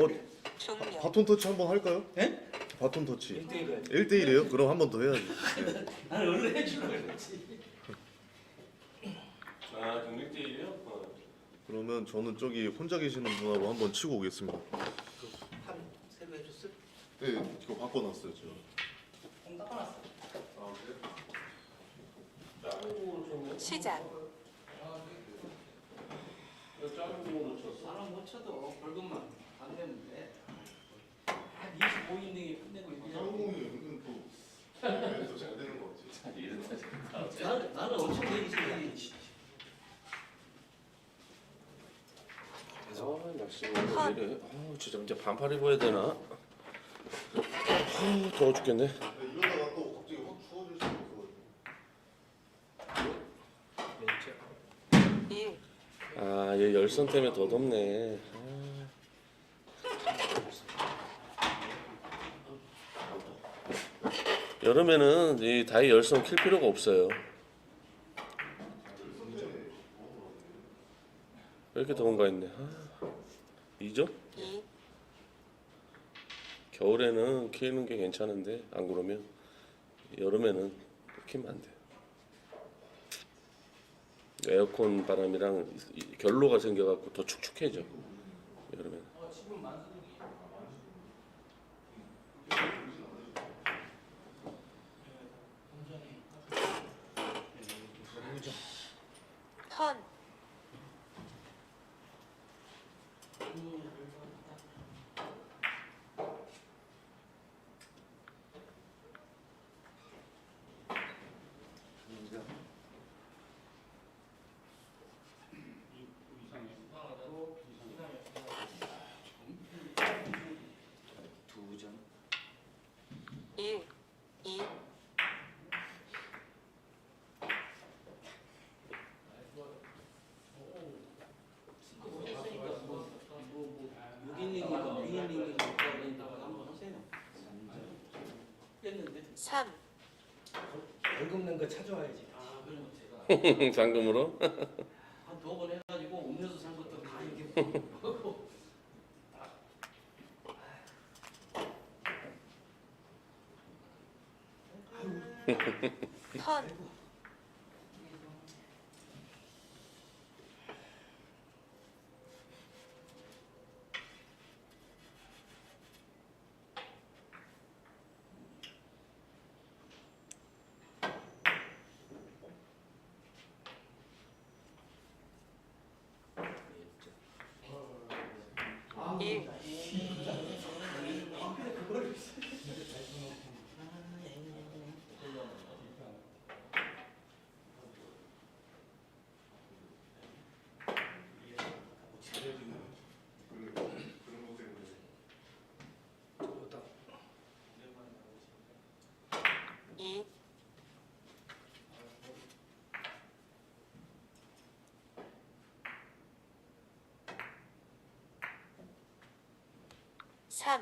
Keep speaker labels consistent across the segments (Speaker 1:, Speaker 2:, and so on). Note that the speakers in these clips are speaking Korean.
Speaker 1: 어
Speaker 2: 중력
Speaker 1: 바톤 터치 한번 할까요?
Speaker 3: 예?
Speaker 1: 바톤 터치
Speaker 3: 1대1을
Speaker 1: 1대1이에요? 그럼 한 번 더 해야지 네.
Speaker 3: 나는 원래 해주려고 그랬지
Speaker 4: 아 경력제이요? 어.
Speaker 1: 그러면 저는 저기 혼자 계시는 분하고 한번 치고 오겠습니다
Speaker 3: 판 새로 해줬어?
Speaker 1: 네 이거 바꿔놨어요 제가
Speaker 3: 공 닦아놨어
Speaker 4: 아 그래? 쳤네?
Speaker 2: 시작
Speaker 4: 왜 작은 공으로 쳤어?
Speaker 3: 사람 못 쳐도 벌금만 한 25인등에 끝내고 있냐
Speaker 1: 공이 은근 또 그래서 잘 되는 것 같아요
Speaker 4: 이랬다
Speaker 3: 나는, 나는 엄청 싫어
Speaker 4: 아 날씨가 왜 이래? 아 진짜 이제 반팔 입어야 되나? 아 더워 죽겠네.
Speaker 1: 이러다가 또 갑자기 확 추워질 수도 있어가지고
Speaker 2: 1
Speaker 4: 아얘 열선 때문에 더 덥네. 아. 여름에는 이 다이 열선 킬 필요가 없어요. 왜 이렇게 더운가 했네. 아, 이죠?
Speaker 2: 2
Speaker 4: 겨울에는 키우는 게 괜찮은데 안 그러면 여름에는 키면 안 돼요. 에어컨 바람이랑 이- 이 결로가 생겨갖고 더 축축해져 여름에는.
Speaker 3: 어 지금 만수르기
Speaker 2: 턴
Speaker 3: 두점
Speaker 2: 1 2
Speaker 3: 6인닝이니까 6인닝이니까 한번 하세요 깼는데
Speaker 2: 3
Speaker 5: 벌금 낸거 찾아와야지.
Speaker 3: 아 그러면 제가
Speaker 4: 잔금으로?
Speaker 3: 한 두 번 해가지고 음료수 산 것도 다 이렇게 먹고
Speaker 2: 턴 일 3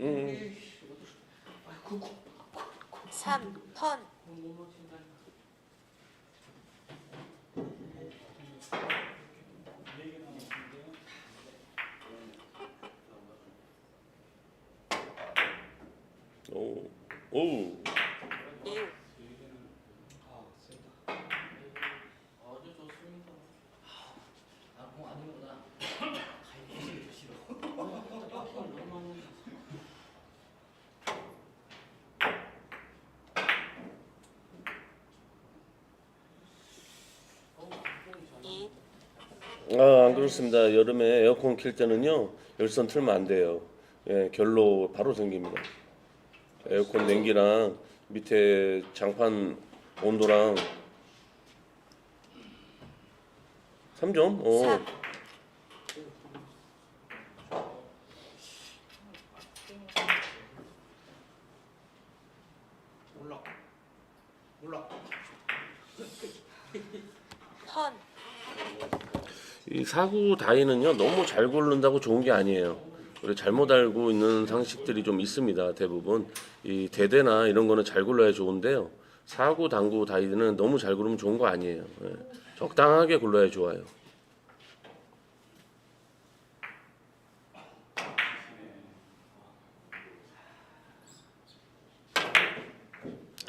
Speaker 4: 예.
Speaker 2: 3턴
Speaker 4: 오. 오.
Speaker 3: 아,
Speaker 4: 안 그렇습니다. 여름에 에어컨 킬 때는요, 열선 틀면 안 돼요. 예, 결로 바로 생깁니다. 에어컨 냉기랑 밑에 장판 온도랑 3점? 어.
Speaker 2: 턴,
Speaker 4: 이 사구 다이는요 너무 잘 고른다고 좋은 게 아니에요. 우리 잘못 알고 있는 상식들이 좀 있습니다. 대부분 이 대대나 이런 거는 잘 골라야 좋은데요. 사구 당구 다이는 너무 잘 고르면 좋은 거 아니에요. 예. 적당하게 골라야 좋아요.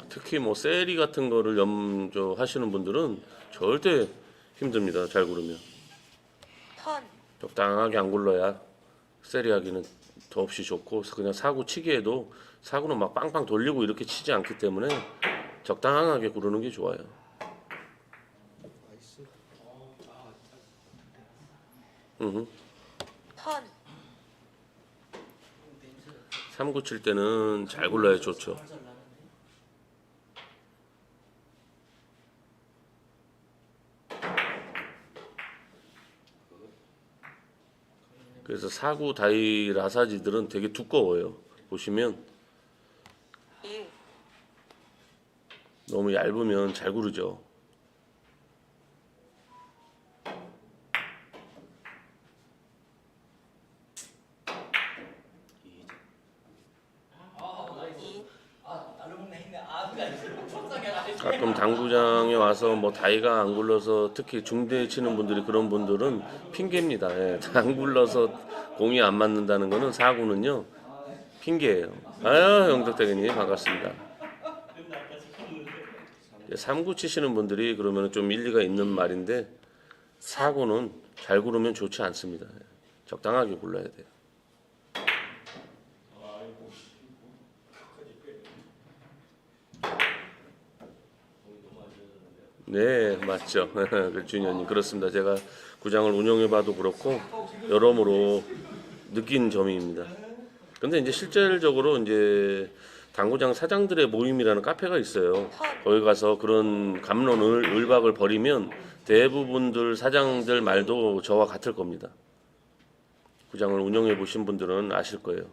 Speaker 4: 특히 뭐 세리 같은 거를 염조하시는 분들은 절대 힘듭니다. 잘 고르면.
Speaker 2: 턴,
Speaker 4: 적당하게 안 굴러야 세리하기는 더없이 좋고 그냥 사구 치기에도 사구는 막 빵빵 돌리고 이렇게 치지 않기 때문에 적당하게 구르는 게 좋아요. 음.
Speaker 2: 턴,
Speaker 4: 삼구 칠 때는 잘 굴러야 좋죠. 그래서 사구 다이 라사지들은 되게 두꺼워요. 보시면
Speaker 2: 1,
Speaker 4: 너무 얇으면 잘 구르죠.
Speaker 2: 이,
Speaker 3: 아 했네. 아 가지고.
Speaker 4: 가끔 당구장 에 와서 뭐 다이가 안 굴러서 특히 중대 치는 분들이 그런 분들은 핑계입니다. 예, 안 굴러서 공이 안 맞는다는 거는 사구는요 핑계예요. 아유 영덕대리님 반갑습니다. 이제 삼구 치시는 분들이 그러면 좀 일리가 있는 말인데 사구는 잘 구르면 좋지 않습니다. 예, 적당하게 굴러야 돼요. 네, 맞죠. 그 준현님 그렇습니다. 제가 구장을 운영해봐도 그렇고 여러모로 느낀 점입니다. 근데 이제 실질적으로 이제 당구장 사장들의 모임이라는 카페가 있어요. 거기 가서 그런 감론을 을박을 벌이면 대부분들 사장들 말도 저와 같을 겁니다. 구장을 운영해 보신 분들은 아실 거예요.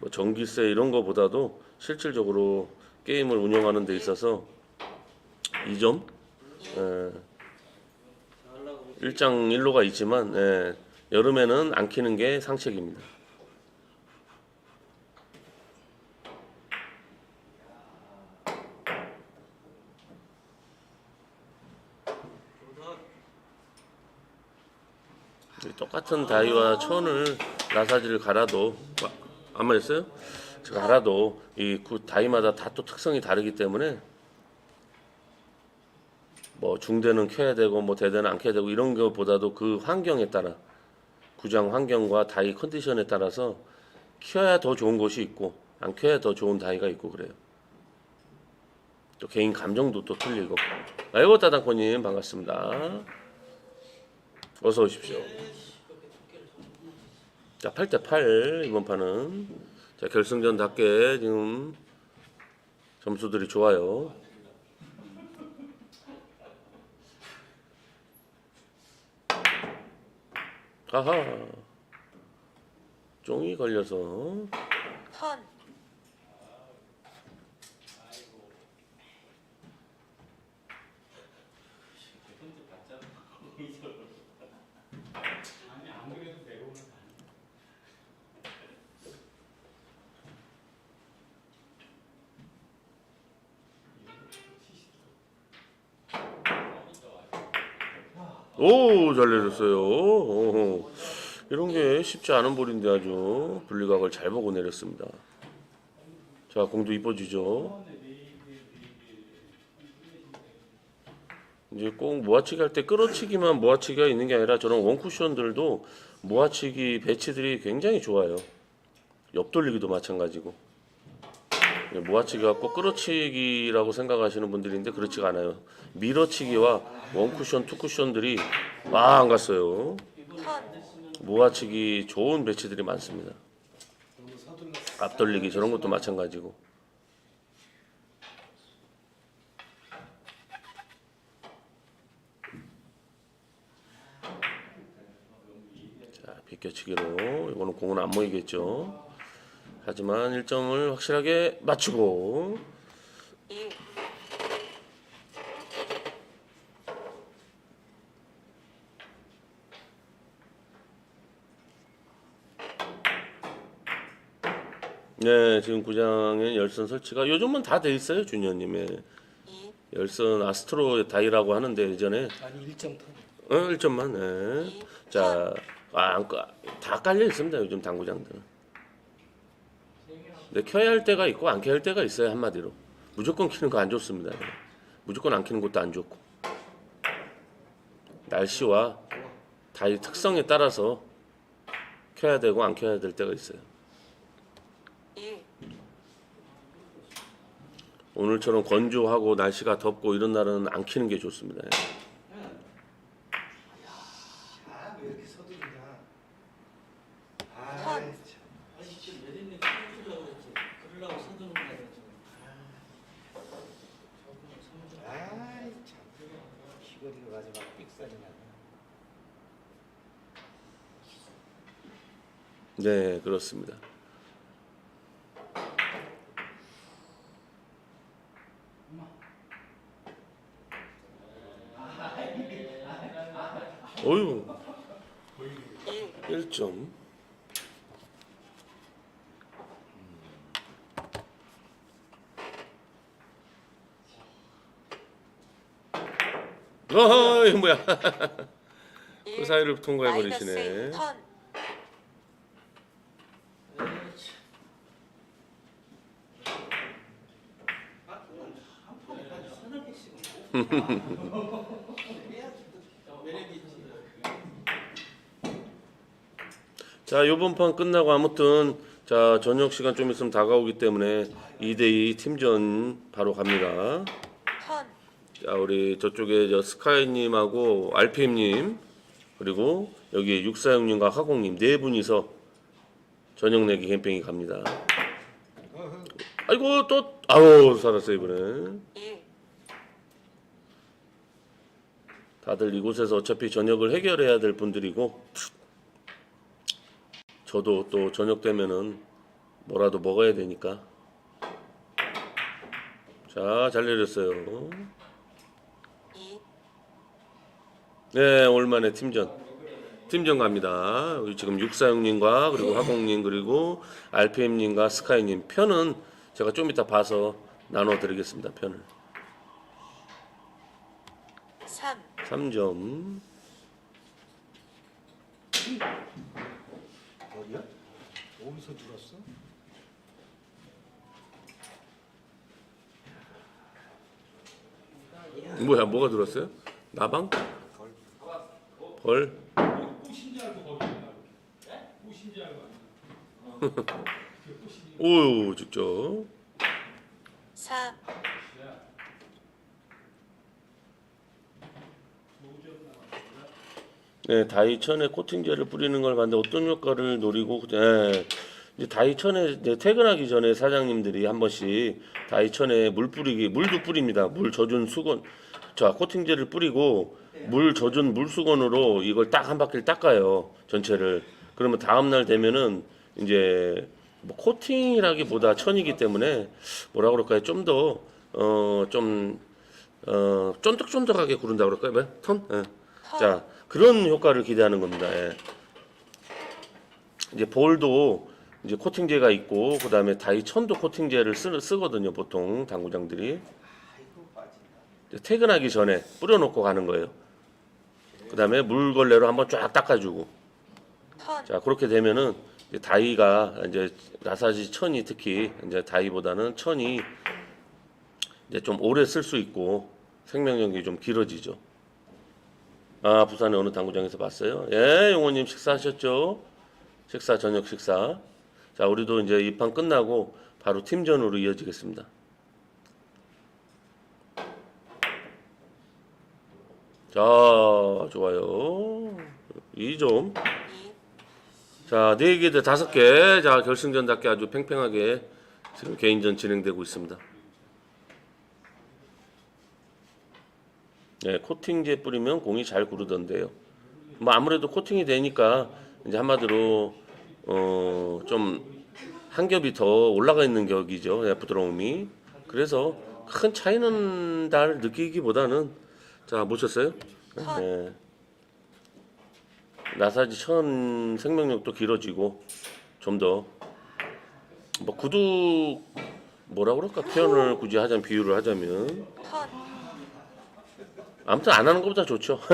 Speaker 4: 뭐 전기세 이런 거보다도 실질적으로 게임을 운영하는 데 있어서 이점 예, 일장일로가 있지만 예, 여름에는 안 키는 게 상책입니다. 이 똑같은 다이와 천을 나사지를 갈아도 아, 안 맞았어요? 제가 알아도 이 구- 다이마다 다 또 특성이 다르기 때문에 뭐 중대는 켜야 되고 뭐 대대는 안 켜야 되고 이런 것보다도 그 환경에 따라 구장 환경과 다이 컨디션에 따라서 켜야 더 좋은 곳이 있고 안 켜야 더 좋은 다이가 있고 그래요. 또 개인 감정도 또 틀리고. 아이고 따당코님 반갑습니다. 어서 오십시오. 자, 8대 8 이번 판은 자, 결승전답게 지금 점수들이 좋아요. 아하. 종이 걸려서
Speaker 2: 턴,
Speaker 4: 오, 잘 내렸어요. 오, 이런 게 쉽지 않은 볼인데 아주 분리각을 잘 보고 내렸습니다. 자, 공도 이뻐지죠. 이제 꼭 모아치기 할 때 끌어치기만 모아치기가 있는 게 아니라 저런 원쿠션들도 모아치기 배치들이 굉장히 좋아요. 옆돌리기도 마찬가지고. 예, 모아치기가 꼭 끌어치기라고 생각하시는 분들인데 그렇지가 않아요. 밀어치기와 원쿠션, 투쿠션들이 막 안 갔어요.
Speaker 2: 턴,
Speaker 4: 모아치기 좋은 배치들이 많습니다. 앞돌리기 저런 것도 마찬가지고. 자, 비껴치기로 이거는 공은 안 모이겠죠. 하지만 일정을 확실하게 맞추고 네 지금 구장에 열선 설치가 요즘은 다 돼 있어요 준현님의 열선 아스트로 다이라고 하는데 예전에
Speaker 5: 아니 1점
Speaker 4: 어, 1점만 네. 자, 아, 다 깔려 있습니다 요즘 당구장들. 근데 켜야 할 때가 있고 안 켜야 할 때가 있어요. 한마디로. 무조건 키는 거 안 좋습니다. 무조건 안 키는 것도 안 좋고. 날씨와 다이 특성에 따라서 켜야 되고 안 켜야 될 때가 있어요.
Speaker 2: 1,
Speaker 4: 오늘처럼 건조하고 날씨가 덥고 이런 날은 안 키는 게 좋습니다.
Speaker 5: 아왜 이렇게 서두르냐. 아,
Speaker 2: 턴.
Speaker 5: 참.
Speaker 3: 아니 지금 내리는 거 그랬지. 그러려고 서두는 거야 지금.
Speaker 5: 아이 참. 귀걸이가 가지고 막 삑사리 나네.
Speaker 4: 네, 그렇습니다. 어유
Speaker 2: 1,
Speaker 4: 1점. 어허, 뭐야? 그
Speaker 2: 1,
Speaker 4: 사이를 통과해 버리시네.
Speaker 2: 1, 턴,
Speaker 3: 그렇지. 아, 그건 한 번에 가지고 서너 개씩. 매력이 있지.
Speaker 4: 자, 요번 판 끝나고 아무튼 자, 저녁 시간 좀 있으면 다가오기 때문에 2대2 팀전 바로 갑니다.
Speaker 2: 턴,
Speaker 4: 자, 우리 저쪽에 저 스카이 님하고 RPM님 그리고 여기 646 님과 하공 님 네 분이서 저녁 내기 캠핑이 갑니다. 아이고 또 아우 살았어요 이번에.
Speaker 2: 1,
Speaker 4: 다들 이곳에서 어차피 저녁을 해결해야 될 분들이고 저도 또 저녁 되면은 뭐라도 먹어야 되니까. 자잘 내렸어요.
Speaker 2: 2,
Speaker 4: 네 올만의 팀전. 팀전 갑니다. 지금 646님과 그리고 하공님 그리고 RPM님과 스카이님 편은 제가 좀 이따 봐서 나눠 드리겠습니다 편을
Speaker 2: 3,
Speaker 4: 3점
Speaker 5: 어디야? 어디서 들었어?
Speaker 4: 뭐야 뭐가 들었어요? 나방? 벌?
Speaker 3: 알고.
Speaker 4: 오유 직접
Speaker 2: 4,
Speaker 4: 네 다이천에 코팅제를 뿌리는 걸 봤는데 어떤 효과를 노리고 네, 이제 다이천에 이제 퇴근하기 전에 사장님들이 한 번씩 다이천에 물 뿌리기 물도 뿌립니다 물 젖은 수건 자 코팅제를 뿌리고 물 젖은 물 수건으로 이걸 딱 한 바퀴를 닦아요 전체를 그러면 다음 날 되면은 이제 뭐 코팅이라기보다 천이기 때문에 뭐라 그럴까요 좀더어좀 어, 쫀득쫀득하게 구른다 그럴까요? 뭐? 턴? 예. 자, 그런 효과를 기대하는 겁니다. 예. 이제 볼도 이제 코팅제가 있고 그 다음에 다이 천도 코팅제를 쓰, 쓰거든요. 보통 당구장들이 퇴근하기 전에 뿌려놓고 가는 거예요. 그 다음에 물걸레로 한번 쫙 닦아주고
Speaker 2: 턴,
Speaker 4: 자 그렇게 되면은 이제 다이가 이제 나사지 천이 특히 이제 다이보다는 천이 이제 좀 오래 쓸 수 있고 생명력이 좀 길어지죠. 아 부산의 어느 당구장에서 봤어요. 예, 용호님 식사하셨죠? 식사 저녁 식사. 자 우리도 이제 이 판 끝나고 바로 팀전으로 이어지겠습니다. 자 좋아요. 2점.
Speaker 2: 2,
Speaker 4: 자, 네 개, 대 다섯 개. 자, 결승전답게 아주 팽팽하게 지금 개인전 진행되고 있습니다. 네, 코팅제 뿌리면 공이 잘 구르던데요. 뭐 아무래도 코팅이 되니까 이제 한마디로 어 좀 한 겹이 더 올라가 있는 격이죠. 네, 부드러움이. 그래서 큰 차이는 날 느끼기보다는 자 보셨어요? 네. 나사지 천 생명력도 길어지고 좀 더 뭐 구두 뭐라 그럴까 표현을 굳이 하자면 비유를 하자면
Speaker 2: 턴
Speaker 4: 아무튼 안 하는 것보다 좋죠.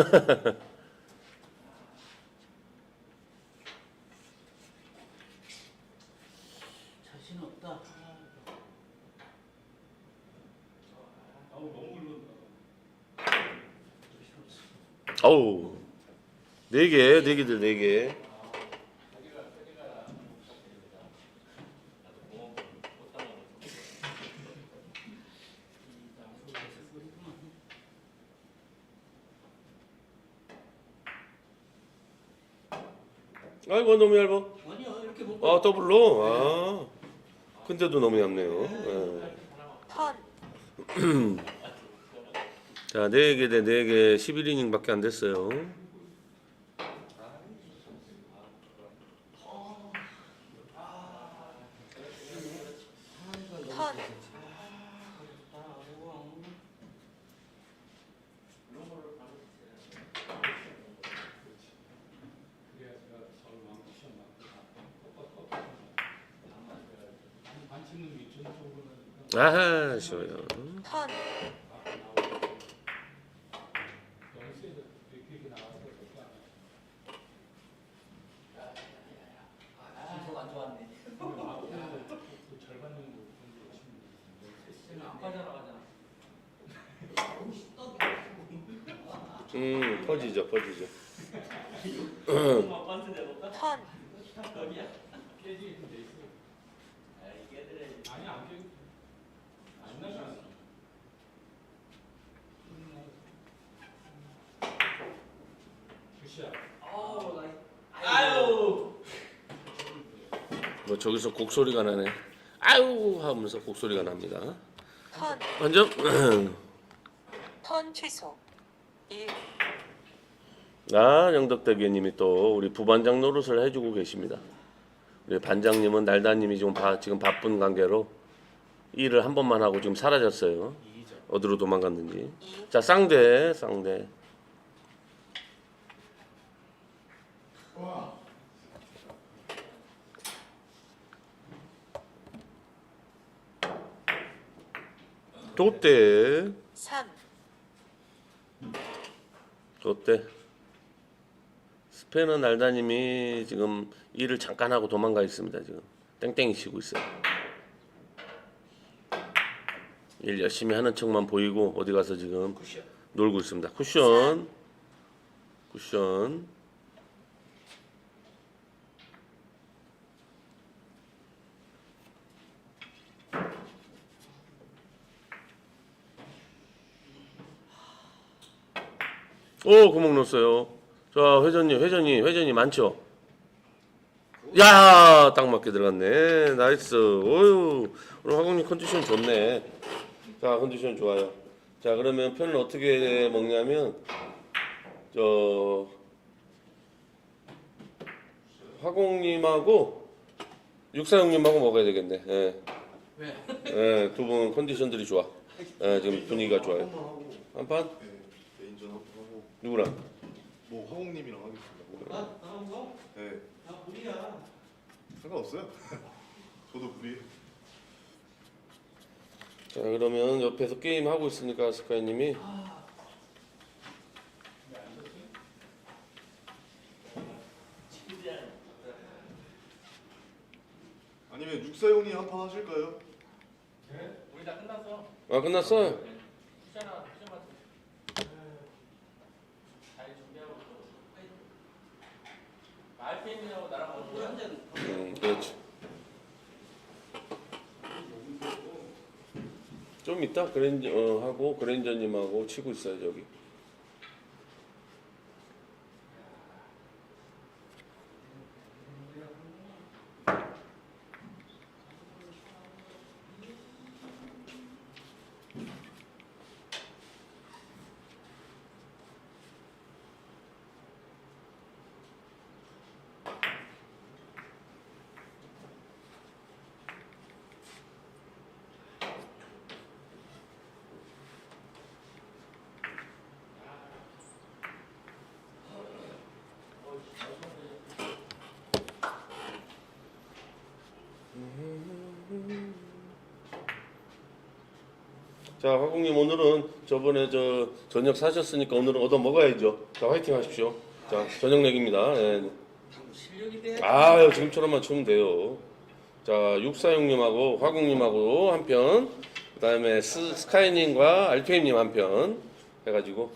Speaker 3: 자신 없다.
Speaker 4: 어우 네 개, 네 개들 네 개. 아이고 너무 얇아.
Speaker 3: 아니요 이렇게 못.
Speaker 4: 아 더블로. 아 근데도 너무 얇네요. 예.
Speaker 2: 턴
Speaker 4: 자, 4개 대 4개 11이닝밖에 안 됐어요. 아하, 쉬워요.
Speaker 2: 턴.
Speaker 4: 음, 퍼지죠, 퍼지죠.
Speaker 2: 턴
Speaker 4: 뭐 저기서 곡소리가 나네. 아유 하면서 곡소리가 납니다.
Speaker 2: 턴
Speaker 4: 완전
Speaker 2: 턴 취소 1
Speaker 4: 아 영덕대교님이 또 우리 부반장 노릇을 해주고 계십니다. 우리 반장님은 날다님이 지금 바, 지금 바쁜 관계로 일을 한 번만 하고 지금 사라졌어요. 어디로 도망갔는지. 2자 쌍대 쌍대. 롯데
Speaker 2: 3
Speaker 4: 롯데 스페너 날다님이 지금 일을 잠깐 하고 도망가 있습니다 지금. 땡땡이 치고 있어요. 일 열심히 하는 척만 보이고 어디 가서 지금 놀고 있습니다. 쿠션. 쿠션 오 구멍 넣었어요 자 회전님 회전님 회전이 많죠 야, 딱 맞게 들어갔네. 나이스. 오유. 오늘 화공님 컨디션 좋네. 자, 컨디션 좋아요. 자, 그러면 편을 어떻게 먹냐면 저 화공님하고 육사형님하고 먹어야 되겠네. 예.
Speaker 3: 왜?
Speaker 4: 예, 두 분 컨디션들이 좋아. 예, 지금 분위기가 좋아요. 한 판?
Speaker 1: 네, 개인전
Speaker 4: 누구랑?
Speaker 1: 뭐 화공님이랑 하겠습니다.
Speaker 3: 나 나온 거?
Speaker 1: 네,
Speaker 3: 나 무리야.
Speaker 1: 상관없어요. 저도 무리.
Speaker 4: 자, 그러면 옆에서 게임 하고 있으니까 스카이님이
Speaker 1: 아니면 육사용님 한판 하실까요?
Speaker 3: 우리 다 끝났어.
Speaker 4: 아 끝났어?
Speaker 3: 쿠션아 쿠션 맞 잘 준비하고 또. RPM이라고 나랑 뭐 현재
Speaker 4: 음, 그렇지. 좀 이따 그랜저 어, 하고 그랜저님하고 치고 있어요 저기. 자, 화국님 오늘은 저번에 저 저녁 사셨으니까 오늘은 얻어 먹어야죠. 자, 화이팅 하십시오. 자, 저녁 내기입니다. 예. 아유, 지금처럼만 치면 돼요. 자, 육사육님하고 화국님하고 한 편, 그 다음에 스카이님과 알케임님 한 편 해가지고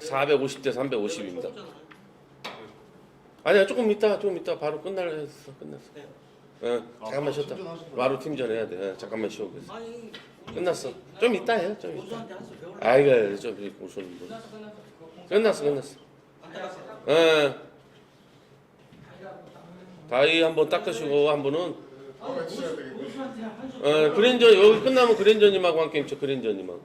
Speaker 4: 450대 350입니다. 아니야, 조금 있다, 조금 있다. 바로 끝날 했어, 끝났어. 예, 잠깐만 쉬었다. 바로 팀전 해야 돼. 예, 잠깐만.
Speaker 3: 아니 우리
Speaker 4: 끝났어. 좀 이따 해요, 좀 이따. 아이고, 좀 뭐.
Speaker 3: 끝났어 끝났어.
Speaker 4: 끝났어, 끝났어. 예. 다이 한번 닦으시고 한 분은 어, 그랜저 여기 끝나면 그랜저님하고 한 게임 쳐 그랜저님하고